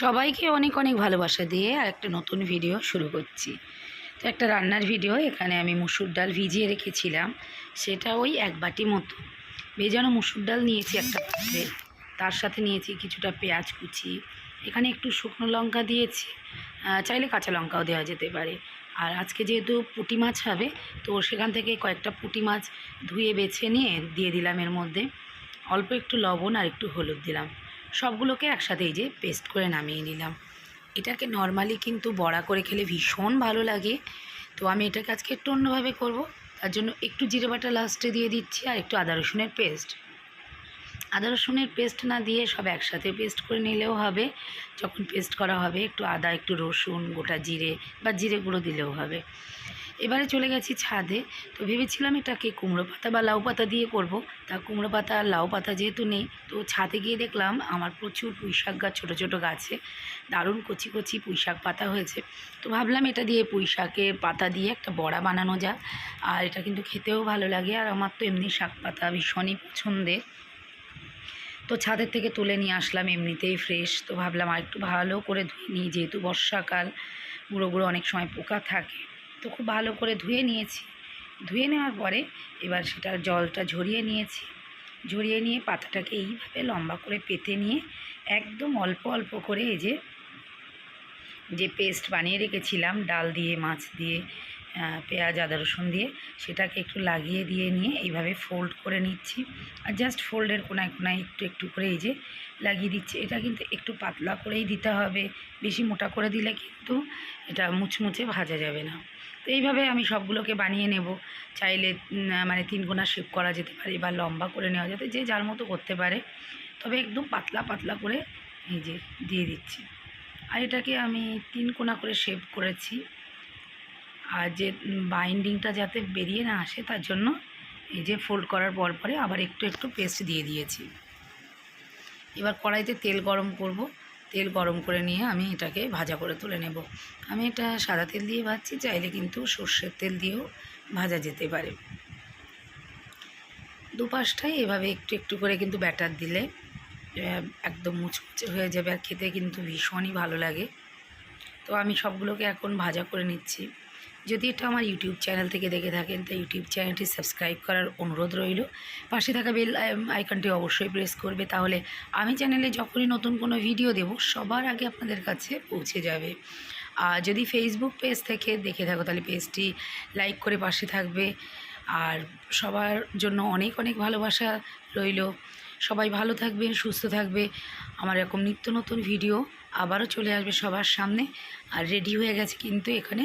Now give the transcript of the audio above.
সবাইকে অনেক অনেক ভালোবাসা দিয়ে আর একটা নতুন ভিডিও শুরু করছি। তো একটা রান্নার ভিডিও, এখানে আমি মুসুর ডাল ভিজিয়ে রেখেছিলাম। সেটা ওই এক বাটি মতো। ভেজানো মুসুর ডাল নিয়েছি একটা পাত্রে। তার সাথে নিয়েছি কিছুটা পেঁয়াজ কুচি। এখানে একটু শুকনো লঙ্কা দিয়েছি। চাইলে কাঁচা লঙ্কাও দেওয়া যেতে পারে। আর আজকে যেহেতু পুঁটি মাছ হবে, তো সেখান থেকে কয়েকটা পুঁটি মাছ ধুয়ে বেছে নিয়ে দিয়ে দিলাম এর মধ্যে। অল্প একটু লবণ আর একটু হলুদ দিলাম। সবগুলোকে একসাথে এই যে পেস্ট করে নামিয়ে নিলাম। এটাকে নর্মালি কিন্তু বড়া করে খেলে ভীষণ ভালো লাগে। তো আমি এটাকে আজকে একটু অন্যভাবে করব। তার জন্য একটু জিরে বাটা লাস্টে দিয়ে দিচ্ছি আর একটু আদা রসুনের পেস্ট আদা রসুনের পেস্ট না দিয়ে সব একসাথে পেস্ট করে নিলেও হবে। যখন পেস্ট করা হবে, একটু আদা, একটু রসুন, গোটা জিরে বা জিরে গুঁড়ো দিলেও হবে। এবারে চলে গেছি ছাদে। তো ভেবেছিলাম এটাকে কুমড়ো পাতা বা লাউ পাতা দিয়ে করব। তা কুমড়ো পাতা আর লাউ পাতা যেহেতু নেই, তো ছাদে গিয়ে দেখলাম আমার প্রচুর পুঁই শাক গাছ, ছোটো ছোটো গাছে দারুণ কচি কচি পুঁই শাক পাতা হয়েছে। তো ভাবলাম এটা দিয়ে পুঁই শাকের পাতা দিয়ে একটা বড়া বানানো যাক। আর এটা কিন্তু খেতেও ভালো লাগে। আর আমার তো এমনি শাক পাতা ভীষণই পছন্দের। তো ছাদের থেকে তুলে নিয়ে আসলাম, এমনিতেই ফ্রেশ তো ভাবলাম আর একটু ভালো করে ধুয়ে নিই, যেহেতু বর্ষাকাল, গুঁড়ো গুঁড়ো অনেক সময় পোকা থাকে। তো খুব ভালো করে ধুয়ে নিয়েছি। ধুয়ে নেওয়ার পরে এবার সেটার জলটা ঝরিয়ে নিয়েছি। ঝরিয়ে নিয়ে পাতাটাকে এইভাবে লম্বা করে পেতে নিয়ে একদম অল্প অল্প করে এই যে যে পেস্ট বানিয়ে রেখেছিলাম, ডাল দিয়ে, মাছ দিয়ে পেঁয়াজ, আদা, রসুন দিয়ে সেটাকে একটু লাগিয়ে দিয়ে নিয়ে এইভাবে ফোল্ড করে নিচ্ছি। আর জাস্ট ফোল্ডের কোনায় কোনায় একটু একটু করে এই যে লাগিয়ে দিচ্ছি। এটা কিন্তু একটু পাতলা করেই দিতে হবে। বেশি মোটা করে দিলে কিন্তু এটা মুচমুচে ভাজা যাবে না। তো এইভাবে আমি সবগুলোকে বানিয়ে নেব। চাইলে মানে তিন কোনা শেপ করা যেতে পারে বা লম্বা করে নেওয়া যেতে যে যার মতো করতে পারে। তবে একদম পাতলা পাতলা করে এই যে দিয়ে দিচ্ছি। আর এটাকে আমি তিন কোনা করে শেপ করেছি। আর যে বাইন্ডিংটা যাতে বেরিয়ে না আসে তার জন্য এই যে ফোল্ড করার পর পরে আবার একটু একটু পেস্ট দিয়ে দিয়েছি। এবার কড়াইতে তেল গরম করব। তেল গরম করে নিয়ে আমি এটাকে ভাজা করে তুলে নেব। আমি এটা সাদা তেল দিয়ে ভাজছি, চাইলে কিন্তু সর্ষের তেল দিয়েও ভাজা যেতে পারে। দুপাশটাই এভাবে একটু একটু করে কিন্তু ব্যাটার দিলে একদম মুচমুচে হয়ে যাবে আর খেতে কিন্তু ভীষণই ভালো লাগে। তো আমি সবগুলোকে এখন ভাজা করে নিচ্ছি। যদি এটা আমার ইউটিউব চ্যানেল থেকে দেখে থাকেন, তো ইউটিউব চ্যানেলটি সাবস্ক্রাইব করার অনুরোধ রইল। পাশে থাকা বেল আইকনটি অবশ্যই প্রেস করবে, তাহলে আমি চ্যানেলে যখনই নতুন কোনো ভিডিও দেব, সবার আগে আপনাদের কাছে পৌঁছে যাবে। আর যদি ফেসবুক পেজ থেকে দেখে থাকো, তাহলে পেজটি লাইক করে পাশে থাকবে। আর সবার জন্য অনেক অনেক ভালোবাসা রইল। সবাই ভালো থাকবে সুস্থ থাকবে। আমার এরকম নিত্য নতুন ভিডিও আবারও চলে আসবে সবার সামনে। আর রেডি হয়ে গেছে কিন্তু এখানে